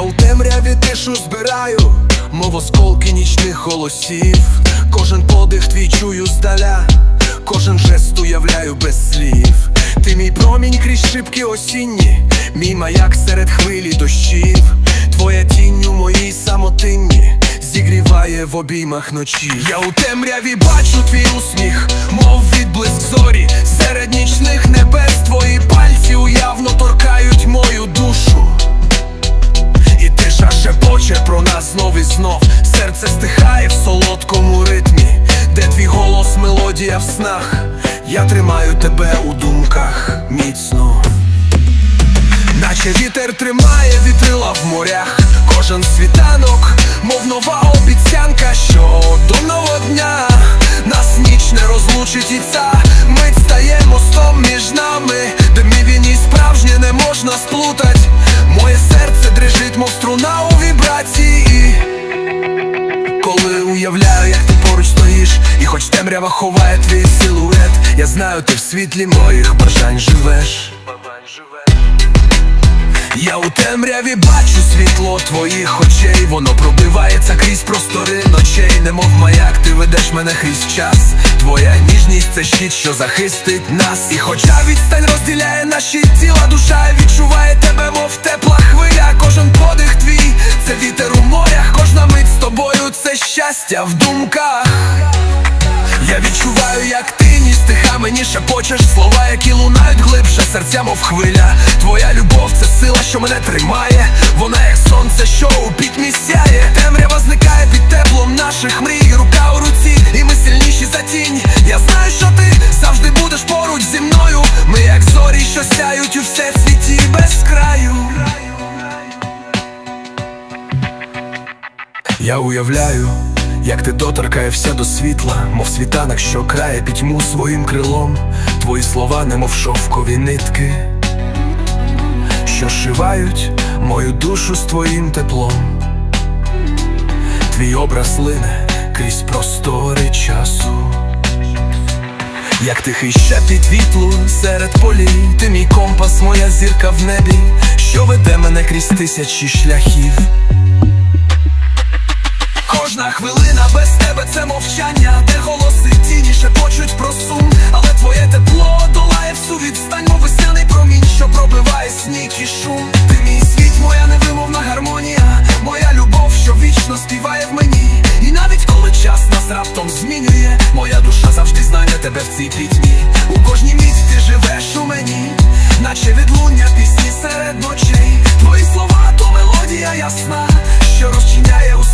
у темряві тишу збираю, мов осколки нічних голосів. Кожен подих твій чую здаля, кожен жест уявляю без слів. Ти мій промінь крізь шибки осінні, мій маяк серед хвилі дощів. Твоя тінь у моїй самотинні зігріває в обіймах ночі. Я у темряві бачу твій усміх, мов відблиск зорі серед нічних небес. Твої пальці уявно торкають мелодія в снах. Я тримаю тебе у думках міцно. Наче вітер тримає вітрила в морях, кожен світанок, мов нова обіцянка, що до нового дня темрява ховає твій силует, я знаю, ти в світлі моїх бажань живеш. Я у темряві бачу світло твоїх очей, воно пробивається крізь простори ночей, немов маяк, ти ведеш мене крізь час. Твоя ніжність це щит, що захистить нас. І хоча відстань розділяє наші тіла, душа відчуває тебе, мов тепла хвиля. Кожен подих твій, це вітер у морях, кожна мить з тобою це щастя в думках. Мені шепочеш слова, які лунають глибше серця, мов хвиля. Твоя любов це сила, що мене тримає. Вона як сонце, що у пітьмі сяє. Темрява зникає під теплом наших мрій. Рука у руці, і ми сильніші за тінь. Я знаю, що ти завжди будеш поруч зі мною. Ми як зорі, що сяють у всесвіті без краю. Я уявляю, як ти доторкаєшся до світла, мов світанок, що крає пітьму своїм крилом. Твої слова, немов шовкові нитки, що шивають мою душу з твоїм теплом. Твій образ лине крізь простори часу. Як тихий шепіт вітлу серед полій, ти мій компас, моя зірка в небі, що веде мене крізь тисячі шляхів. Кожна хвилина без тебе це мовчання, де голоси тіні шепочуть про сум, але твоє тепло долає всю відстань, мов весняний промінь, що пробиває сніг і шум. Ти мій світ, моя невимовна гармонія, моя любов, що вічно співає в мені. І навіть коли час нас раптом змінює, моя душа завжди знайде тебе в цій пітьмі. У кожній місці ти живеш у мені, наче відлуння пісні серед ночей. Твої слова то мелодія ясна,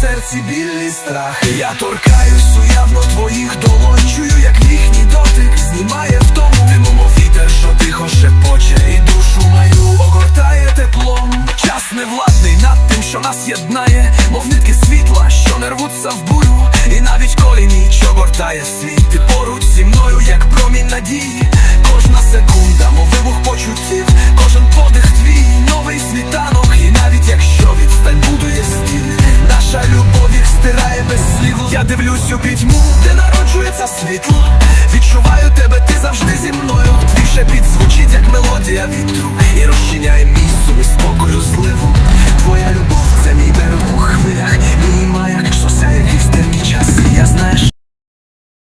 серці біль і страх. Я торкаюсь уявно твоїх долонь, чую, як їхній дотик знімає втому. Ти мов вітер, що тихо шепоче, і душу мою огортає теплом. Час невладний над тим, що нас єднає, мов нитки світла, що не рвуться в бурю. І навіть коли ніч огортає світ, ти поруч зі мною, як промінь надії.